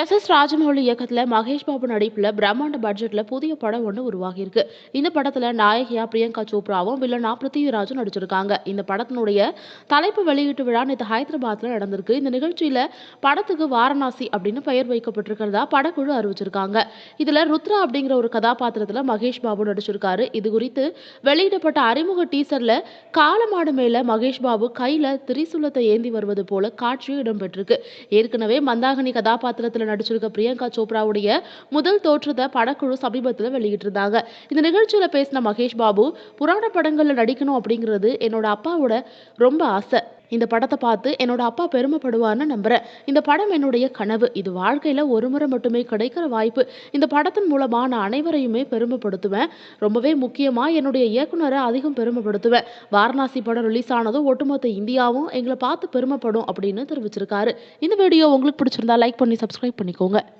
S S Rajamouli இயக்கத்தில் மகேஷ் பாபு நடிப்பில் பிரம்மாண்ட பட்ஜெட்டில் புதிய படம் ஒன்று உருவாகியிருக்கு. இந்த படத்தில் நாயகியா பிரியங்கா சோப்ராவும் வில்லனா பிருத்திவிராஜும் நடிச்சிருக்காங்க. இந்த படத்தினுடைய தலைப்பு வெளியீட்டு விழா நேற்று ஹைதராபாத்தில் நடந்திருக்கு. இந்த நிகழ்ச்சியில் படத்துக்கு வாரணாசி அப்படின்னு பெயர் வைக்கப்பட்டிருக்கிறதா படக்குழு அறிவிச்சிருக்காங்க. இதில் ருத்ரா அப்படிங்கிற ஒரு கதாபாத்திரத்தில் மகேஷ் பாபு நடிச்சிருக்காரு. இது குறித்து வெளியிடப்பட்ட அறிமுக டீசரில் காலமாடு மேல மகேஷ் பாபு கையில் திரிசூலத்தை ஏந்தி வருவது போல காட்சியும் இடம்பெற்றிருக்கு. ஏற்கனவே மந்தாகினி கதாபாத்திரத்தில் நடிச்சிருக்க பிரியங்கா சோப்ராவுடைய முதல் தோற்றத்தை படக்குழு சமீபத்தில் வெளியிட்டிருந்தாங்க. இந்த நிகழ்ச்சியில பேசின மகேஷ் பாபு புராண படங்களில் நடிக்கணும் அப்படிங்கிறது என்னோட அப்பாவோட ரொம்ப ஆசை. இந்த படத்தை பார்த்து என்னோட அப்பா பெருமைப்படுவார்னு நம்புறேன். இந்த படம் என்னுடைய கனவு. இது வாழ்க்கையில ஒரு முறை மட்டுமே கிடைக்கிற வாய்ப்பு. இந்த படத்தின் மூலமா நான் அனைவரையுமே பெருமைப்படுத்துவேன். ரொம்பவே முக்கியமா என்னுடைய இயக்குனரை அதிகம் பெருமைப்படுத்துவேன். வாரணாசி படம் ரிலீஸ் ஆனதும் ஒட்டுமொத்த இந்தியாவும் எங்களை பார்த்து பெருமைப்படும் அப்படின்னு தெரிவிச்சிருக்காரு. இந்த வீடியோ உங்களுக்கு பிடிச்சிருந்தா லைக் பண்ணி சப்ஸ்கிரைப் பண்ணிக்கோங்க.